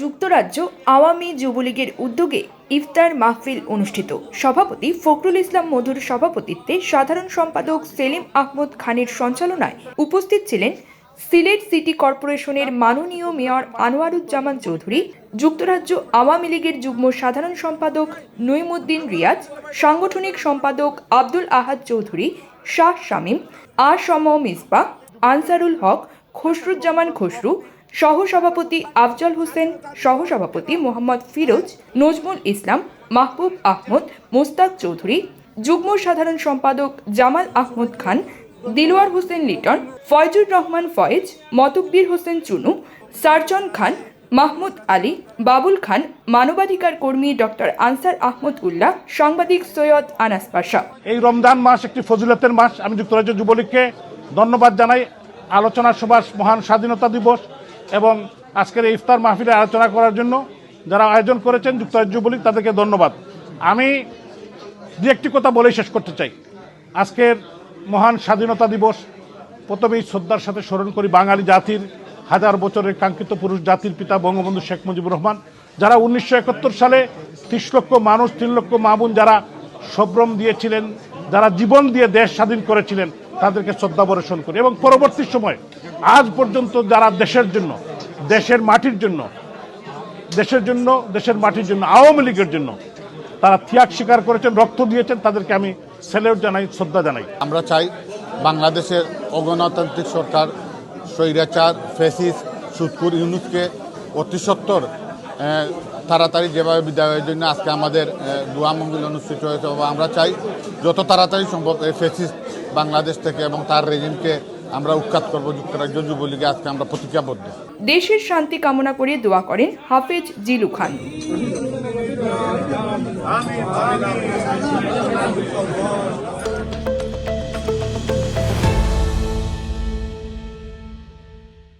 যুক্তরাজ্য আওয়ামী যুবলীগের উদ্যোগে ইফতার মাহফিল অনুষ্ঠিত। সভাপতি ফখরুল ইসলাম মধুর সভাপতিত্বে সাধারণ সম্পাদক সেলিম আহমদ খানের সঞ্চালনায় উপস্থিত ছিলেন সিলেট সিটি কর্পোরেশনের মাননীয় মেয়র আনোয়ারুজ্জামান চৌধুরী, যুক্তরাজ্য আওয়ামী লীগের যুগ্ম সাধারণ সম্পাদক নইমুদ্দিন রিয়াজ, সাংগঠনিক সম্পাদক আব্দুল আহাদ চৌধুরী, শাহ শামীম আর সম মিসবা আনসারুল হক, খসরুজ্জামান খসরু সহসভাপতি আফজল হোসেন, সহসভাপতি মোহাম্মদ ফিরোজ, নজমুল ইসলাম, মাহবুব আহমদ, মোস্তাক চৌধুরী, যুগ্ম সাধারণ সম্পাদক জামাল আহমদ খান, দিলওয়ার হোসেন লিটন, ফয়জুর রহমান ফয়েজ মতকবির হোসেন চুনু, সারজন খান, মাহমুদ আলী, বাবুল খান, মানবাধিকার কর্মী ডক্টর আনসার আহমদ উল্লাহ, সাংবাদিক সৈয়দ আনাস পাশা। এই রমজান মাস একটি ফজিলতের মাস। আমি যুক্তরাজ্য যুবলীগকে ধন্যবাদ জানাই। আলোচনা সভার মহান স্বাধীনতা দিবস। এবং আজকের ইফতার মাহফিলে আলোচনা করার জন্য যারা আয়োজন করেছেন যুক্তরাজ্য যুবলীগ, তাদেরকে ধন্যবাদ। আমি দু একটি কথা বলেই শেষ করতে চাই। আজকের মহান স্বাধীনতা দিবস, প্রথমেই শ্রদ্ধার সাথে স্মরণ করি বাঙালি জাতির, হাজার বছরের কাঙ্ক্ষিত পুরুষ জাতির পিতা বঙ্গবন্ধু শেখ মুজিবুর রহমান, যারা উনিশশো একাত্তর সালে ত্রিশ লক্ষ মানুষ, তিন লক্ষ মামুন যারা সভ্রম দিয়েছিলেন, যারা জীবন দিয়ে দেশ স্বাধীন করেছিলেন তাদেরকে শ্রদ্ধা বর্ষণ করি। এবং পরবর্তী সময়, আজ পর্যন্ত যারা দেশের জন্য, দেশের মাটির জন্য, দেশের জন্য, দেশের মাটির জন্য, আওয়ামী লীগের জন্য তারা ত্যাগ স্বীকার করেছেন, রক্ত দিয়েছেন, তাদেরকে আমি স্যালিউট জানাই, শ্রদ্ধা জানাই। আমরা চাই বাংলাদেশের অগণতান্ত্রিক সরকার, স্বৈরাচার ফেসিস সুৎকুর ইউনুসকে অতি সত্তর তাড়াতাড়ি যেভাবে বিদায়ের জন্য আজকে আমাদের দোয়া মঙ্গল অনুষ্ঠিত হয়েছে এবং আমরা চাই যত তাড়াতাড়ি সম্ভব এই ফেসিস বাংলাদেশ থেকে এবং তার রেজিমকে আমরা উৎখাত করব যুক্তরাজ্য যুবলীগে আজকে আমরা প্রতিজ্ঞাবদ্ধ। দেশের শান্তি কামনা করে দোয়া করেন হাফেজ জিলু খান। আমিন।